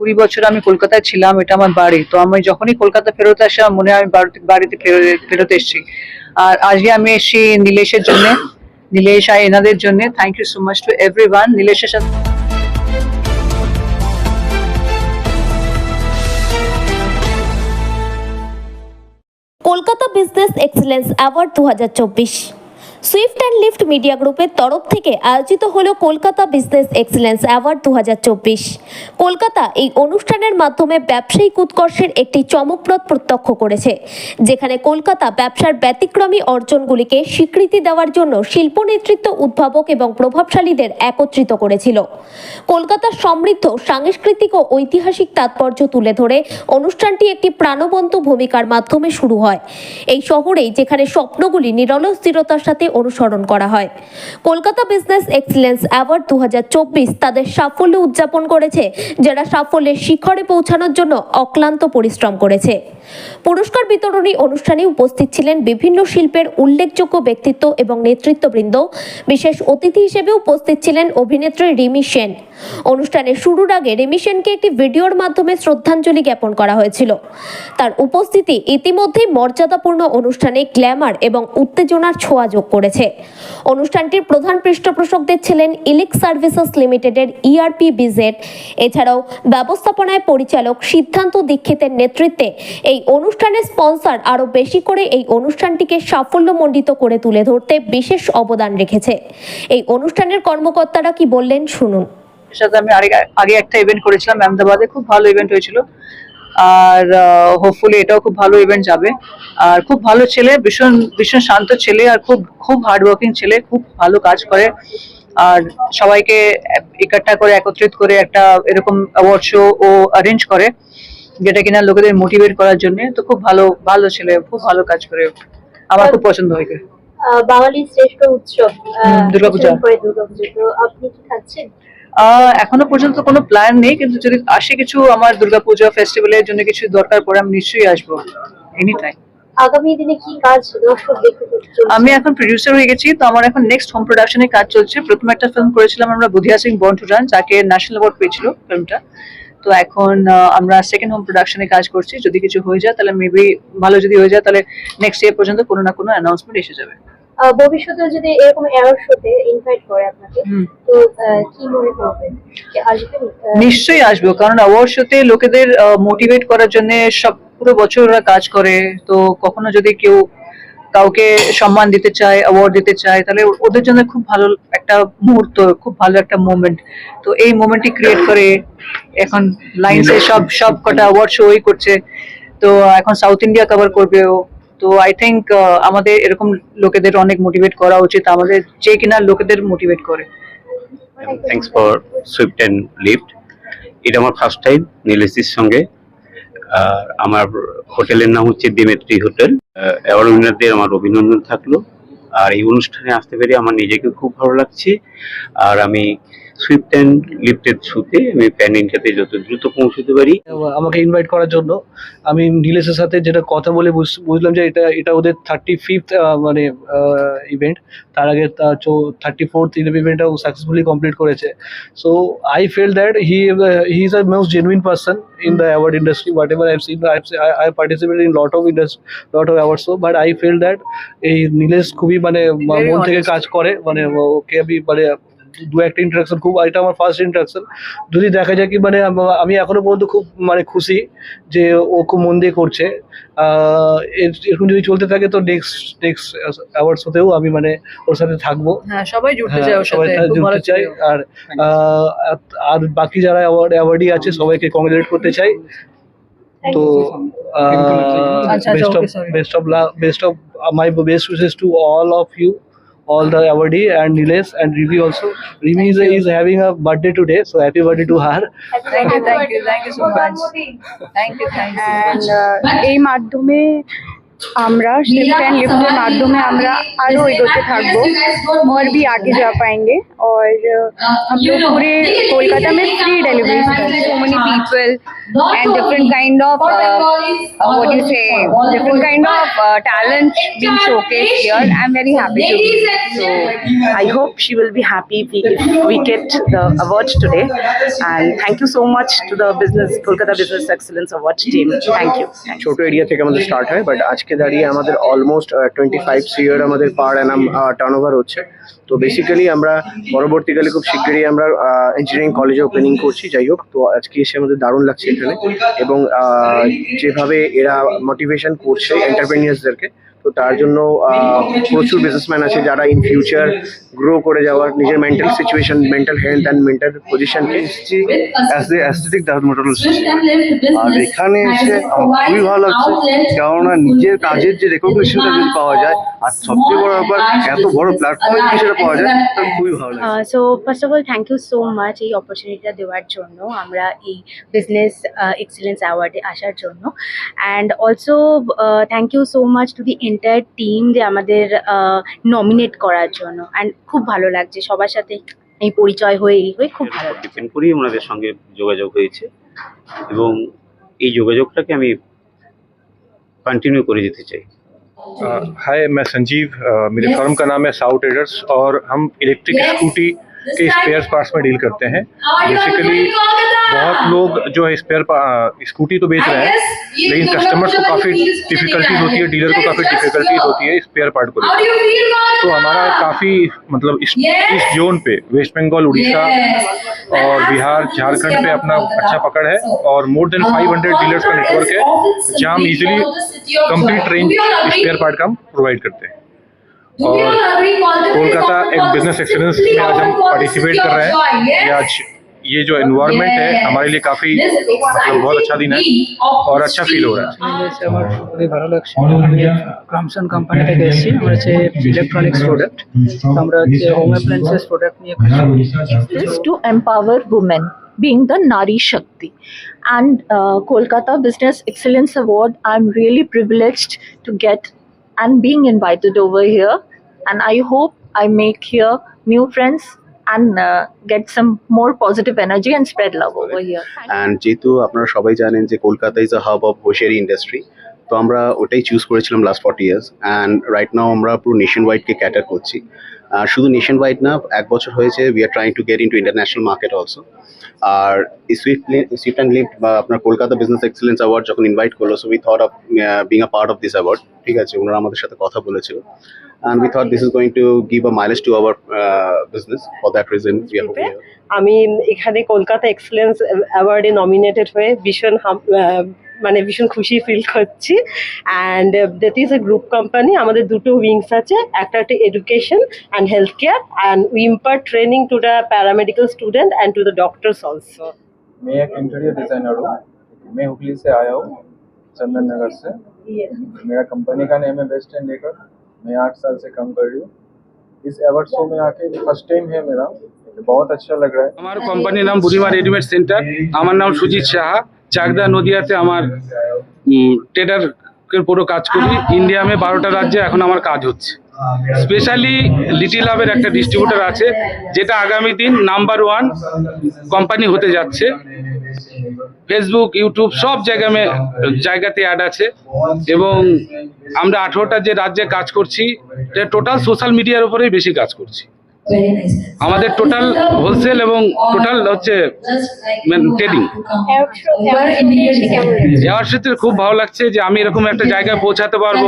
কুড়ি বছর আমি কলকাতায় ছিলাম, এটা আমার বাড়ি। তো আমি যখনই কলকাতা ফেরত আসি, আমার মনে হয় আমি বাড়িতে বাড়িতে ফেরত ফেরত এসেছি। আর আজকে আমি এসেছি নীলেশের জন্য, নীলেশ আর এনাদের জন্য। Thank you so much to everyone নীলেশের সাথে কলকাতা বিজনেস এক্সেলেন্স অ্যাওয়ার্ড দু সুইফট অ্যান্ড লিফট মিডিয়া গ্রুপের তরফ থেকে আয়োজিত হলো কলকাতা বিজনেস এক্সেলেন্স অ্যাওয়ার্ড দু হাজার চব্বিশ। কলকাতা এই অনুষ্ঠানের মাধ্যমে ব্যবসায়িক উৎকর্ষের একটি চমকপ্রদ প্রত্যক্ষ করেছে, যেখানে কলকাতা ব্যবসার ব্যতিক্রমী অর্জনগুলিকে স্বীকৃতি দেওয়ার জন্য শিল্প নেতৃত্ব উদ্ভাবক এবং প্রভাবশালীদের একত্রিত করেছিল। কলকাতার সমৃদ্ধ সাংস্কৃতিক ও ঐতিহাসিক তাৎপর্য তুলে ধরে অনুষ্ঠানটি একটি প্রাণবন্ত ভূমিকার মাধ্যমে শুরু হয়। এই শহরেই যেখানে স্বপ্নগুলি নিরল স্থিরতার সাথে অনুসরণ করা হয়। কলকাতা বিজনেস এক্সিলেন্স অ্যাওয়ার্ড দু হাজার চব্বিশ তাদের সাফল্য উদযাপন করেছে, যারা সাফল্যের শিখরে পৌঁছানোর জন্য অক্লান্ত পরিশ্রম করেছে। পুরস্কার বিতরণী অনুষ্ঠানে উপস্থিত ছিলেন বিভিন্ন শিল্পের উল্লেখযোগ্য ব্যক্তিত্ব এবং নেতৃত্ববৃন্দ। বিশেষ অতিথি হিসেবে উপস্থিত ছিলেন অভিনেত্রী রিমি সেন। অনুষ্ঠানের শুরুর আগে রিমি সেনকে একটি ভিডিওর মাধ্যমে শ্রদ্ধাঞ্জলি জ্ঞাপন করা হয়েছিল। তার উপস্থিতি ইতিমধ্যেই মর্যাদাপূর্ণ অনুষ্ঠানে গ্ল্যামার এবং উত্তেজনার ছোঁয়া যোগ করেছে। অনুষ্ঠানটির প্রধান পৃষ্ঠপোষকদের ছিলেন ইলেক সার্ভিসেস লিমিটেডের ইআরপি বিজেড এছাড়াও ব্যবস্থাপনায় পরিচালক সিদ্ধান্ত দীক্ষিতের নেতৃত্বে এই অনুষ্ঠানের স্পন্সর আরও বেশি করে এই অনুষ্ঠানটিকে সাফল্যমণ্ডিত করে তুলে ধরতে বিশেষ অবদান রেখেছে। এই অনুষ্ঠানের কর্মকর্তারা কি বললেন শুনুন। সাথে আমি আগে একটা ইভেন্ট করেছিলাম, আহমেদাবাদে। খুব ভালো ইভেন্ট হয়েছিল। আর হোপফুলি এটাও খুব ভালো ইভেন্ট যাবে। আর খুব ভালো ছেলে, ভীষণ ভীষণ শান্ত ছেলে আর খুব খুব হার্ডওয়ার্কিং ছেলে, খুব ভালো কাজ করে। আর সবাইকে একাট্টা করে, একত্রিত করে একটা এরকম অ্যাওয়ার্ড শো ও অ্যারেঞ্জ করে। যেটা কিনা লোকেদের মোটিভেট করার জন্য তো খুব ভালো ভালো ছেলে খুব ভালো কাজ করে। আমার খুব পছন্দ হয়েছে বাঙালির শ্রেষ্ঠ উৎসব দুর্গাপূজা। দুর্গাপূজা। তো আপনি কি খাচ্ছেন? এখনও পর্যন্ত কোনো প্ল্যান নেই কিন্তু যদি আসে কিছু আমার দুর্গাপূজা ফেস্টিভ্যালের জন্য কিছু দরকার পড়ে আমি নিশ্চয়ই আসব। এনি টাইম আগামী দিনে কি কাজ দর্শক দেখতে আমি এখন প্রডিউসার হয়ে গেছি তো আমার এখন নেক্সট হোম প্রোডাকশনের কাজ চলছে। প্রথমে একটা ফিল্ম করেছিলাম আমরা বুধিয়া সিং টু যাকে ন্যাশনাল অ্যাওয়ার্ড পেয়েছিল ফিল্মটা তো এখন আমরা সেকেন্ড হোম প্রোডাকশনে কাজ করছি। যদি কিছু হয়ে যায় তাহলে মেবি ভালো যদি হয়ে যায় তাহলে নেক্সট ইয়ার পর্যন্ত কোনো না কোনো অ্যানাউন্সমেন্ট এসে যাবে। ভবিষ্যতে যদি এরকম অ্যাওয়ার্ড শোতে ইনভাইট করে আপনাকে। তো কি মনে করবেন? নিশ্চয়ই আসব কারণ অ্যাওয়ার্ড শোতে লোকেদের মোটিভেট করার জন্য সব পুরো বছর ওরা কাজ করে। তো কখনো যদি কেউ কাউকে সম্মান দিতে চায় অ্যাওয়ার্ড দিতে চায়, তাহলে ওদের জন্য খুব ভালো একটা মুহূর্ত, খুব ভালো একটা মোমেন্ট তো এই মোমেন্টই ক্রিয়েট করে এখন লাইন্সে সব সব কটা অ্যাওয়ার্ড শোই করছে। তো এখন সাউথ ইন্ডিয়া কভার করবে ও। তো আই থিঙ্ক আমাদের এরকম লোকেদের অনেক মোটিভেট করা উচিত, আমাদের যে কিনা লোকেদের মোটিভেট করে। Thanks for Swift and Lift এটা আমার ফার্স্ট টাইম নীলেশির সঙ্গে। আর আমার হোটেলের নাম হচ্ছে দিমেত্রি হোটেল। অ্যাওয়ার্ড উইনারদের আমার অভিনন্দন থাকল। আর এই অনুষ্ঠানে আসতে পেরে আমার নিজেকে খুব ভালো লাগছে। আর আমি সুইফট অ্যান্ড লিফটের থ্রুতে আমি প্যান ইন্ডিয়াতে যত দ্রুত পৌঁছতে পারি। আমাকে ইনভাইট করার জন্য। আমি নীলেশের সাথে যেটা কথা বলে বুঝ- বুঝলাম যে এটা এটা ওদের থার্টি ফিফথ মানে ইভেন্ট তার আগে থার্টি ফোর্থ ইভেন্টটাও সাকসেসফুলি কমপ্লিট করেছে। So I feel that he he is a most genuine person in the award industry whatever I seen I participate in lot of industry lot of awards but I feel that এই নীলেশ খুবই মানে মন থেকে কাজ করে। মানে ওকে আমি মানে দু একটা ইন্টারাকশন খুব এটা আমার ফার্স্ট ইন্টারাকশন যদি দেখা যায় কি মানে আমি এখনও পর্যন্ত খুব মানে খুশি যে ও খুব মন দিয়ে করছে। আহ, এরকম যদি চলতে থাকে তো নেক্সট নেক্সট অ্যাওয়ার্ডস হতেও আমি মানে ওর সাথে থাকব। হ্যাঁ সবাই জুড়তে হ্যাঁ, ওর সবাই সাথে ভালো জুড়তে চাই আর আহ, আর বাকি যারা অ্যাওয়ার্ড অ্যাওয়ার্ডই আছে সবাইকে কংগ্রেচুলেট করতে চাই। তো আচ্ছা, best of best of best of my best wishes to all of you all the awardee and Nilesh and Rimi also. Rimi is, is having a birthday today, so happy birthday to her. Thank you, thank you, thank you so much. Thank you, thank you so and much. এই মাধ্যমে আমরা shift and lift के माध्यमे আমরা আরো এগোতে থাকবো और भी आगे जा पाएंगे और uh, हम लोग पूरे कोलकाता में फ्री डिलीवरी कर so many people people and different kind of uh, uh, what do you say different kind of uh, talent being showcased here i'm very happy to be here. So I hope she will be happy if we, if we get the award today. And thank you so much to the business Kolkata Business Excellence Award team. Thank you. Thank you. ছোট area থেকে আমাদের start হয় but আজকে দাঁড়িয়ে আমাদের almost twenty five সিয়ার আমাদের পার Anam turn over হচ্ছে। তো বেসিক্যালি আমরা পরবর্তীকালে খুব শীঘ্রই আমরা ইঞ্জিনিয়ারিং কলেজে ওপেনিং করছি। যাই হোক, তো আজকে এসে আমাদের দারুণ লাগছে এখানে। এবং যেভাবে এরা মোটিভেশন করছে এন্টারপ্রেনিয়ার্সদেরকে তো তার জন্য আহ, প্রচুর বিজনেসম্যান আছে যারা ইন ফিউচার গ্রো করে যাওয়ার নিজের mental situation mental health and mental পজিশনকে as a aesthetic dermatologist আর এখানে এসে খুবই ভালো লাগছে কেননা নিজের কাজের যে রেকগনিশনটা যদি পাওয়া যায় আর সবচেয়ে বড় ব্যাপার এত বড় প্ল্যাটফর্মে যদি সেটা পাওয়া যায় তাহলে খুবই ভালো লাগে so first of all thank you so much এই অপরচুনিটিটা দেওয়ার জন্য আমরা এই বিজনেস এক্সেলেন্স অ্যাওয়ার্ডে আসার জন্য। And also thank you so much to the entire team যে আমাদের নমিনেট করার জন্য অ্যান্ড খুব ভালো লাগছে সবার সাথে এই পরিচয় হয়ে এই হয়ে খুব ভালো লাগছে ডিপেন্ড করেই ওনাদের সঙ্গে যোগাযোগ হয়েছে এবং এই যোগাযোগটাকে আমি কন্টিনিউ করে যেতে চাই हाय मैं संजीव अ, मेरे फर्म का नाम है साउ ट्रेडर्स और हम इलेक्ट्रिक स्कूटी के स्पेयर पार्ट्स में डील करते हैं। बेसिकली बहुत लोग जो है स्पेयर स्कूटी तो बेच रहे हैं लेकिन कस्टमर्स को काफ़ी डिफिकल्टीज होती है डीलर को काफ़ी डिफिकल्टीज होती है स्पेयर पार्ट को लेकर। तो हमारा काफ़ी मतलब इस, इस जोन पे वेस्ट बंगाल उड़ीसा और बिहार झारखंड पे अपना अच्छा पकड़ है और मोर देन 500 डीलर्स का नेटवर्क है जहाँ हम easily complete range spare part का हम प्रोवाइड करते हैं। और कोलकाता एक बिजनेस एक्सीलेंस में आज हम पार्टिसिपेट कर रहे हैं ये आज ये जो एनवायरनमेंट है हमारे लिए काफ़ी मतलब बहुत अच्छा दिन है और अच्छा फील हो रहा है এসে আমার খুবই ভালো লাগছে আমি ক্রামসন কোম্পানি থেকে এসেছি আমরা হচ্ছে ইলেকট্রনিক্স প্রোডাক্ট আমরা হচ্ছে হোম অ্যাপ্লায়েন্সেস প্রোডাক্ট নিয়ে কাজ করি is to empower women being the nari shakti and uh, kolkata business excellence award i'm really privileged to get and being invited over here and i hope i make here new friends and uh, get some more positive energy and spread love over here And যেহেতু আপনারা সবাই জানেন যে Kolkata is a hub of hosiery industry তো আমরা ওটাই choose করেছিলাম last forty years and right now আমরা পুরো নেশন ওয়াইডকে ক্যাটার করছি আর শুধু নেশন ওয়াইড না এক বছর হয়েছে we are trying to get into international market also R Swift Swift and Lift বা আপনার কলকাতা বিজনেস এক্সেলেন্স অ্যাওয়ার্ড যখন ইনভাইট করল so we thought of being a part of this award ঠিক আছে ওনারা আমাদের সাথে কথা বলেছিল and we thought this is going to give a mileage to our uh, business. For that reason, we are here. আমি এখানে কলকাতা এক্সেলেন্স অ্যাওয়ার্ডে নমিনেটেড হয়ে ভীষণ মানে ভীষণ খুশি ফিল করছি and that is a group company আমাদের দুটো উইংস আছে একটা হচ্ছে education and health care and we impart training to the paramedical student and to the doctors also मैं एक इंटीरियर डिजाइनर हूँ मैं हुगली से आया हूँ चंदन नगर से मेरा कंपनी का नेम है बेस्ट एंड लेकर मैं आठ साल से काम कर रही हूँ इस अवार्ड शो में आके फर्स्ट टाइम है मेरा बहुत अच्छा लग रहा है আমার কোম্পানির নাম বুড়িমা রেডিমেড সেন্টার আমার নাম সুজিত সাহা চাকদা নদিয়াতে আমার ট্রেডার পুরো কাজ করি। ইন্ডিয়ামে বারোটা রাজ্যে এখন আমার কাজ হচ্ছে। স্পেশালি লিটিল হাবের একটা ডিস্ট্রিবিউটার আছে, যেটা আগামী দিন নাম্বার ওয়ান কোম্পানি হতে যাচ্ছে। ফেসবুক ইউটিউব সব জায়গায় মে- জায়গাতে অ্যাড আছে। এবং আমরা আঠেরোটা যে রাজ্যে কাজ করছি টোটাল সোশ্যাল মিডিয়ার উপরেই বেশি কাজ করছি। আমাদের টোটাল হোলসেল এবং টোটাল হচ্ছে ট্রেডিং যাওয়ার ক্ষেত্রে খুব ভালো লাগছে যে আমি এরকম একটা জায়গায় পৌঁছাতে পারব।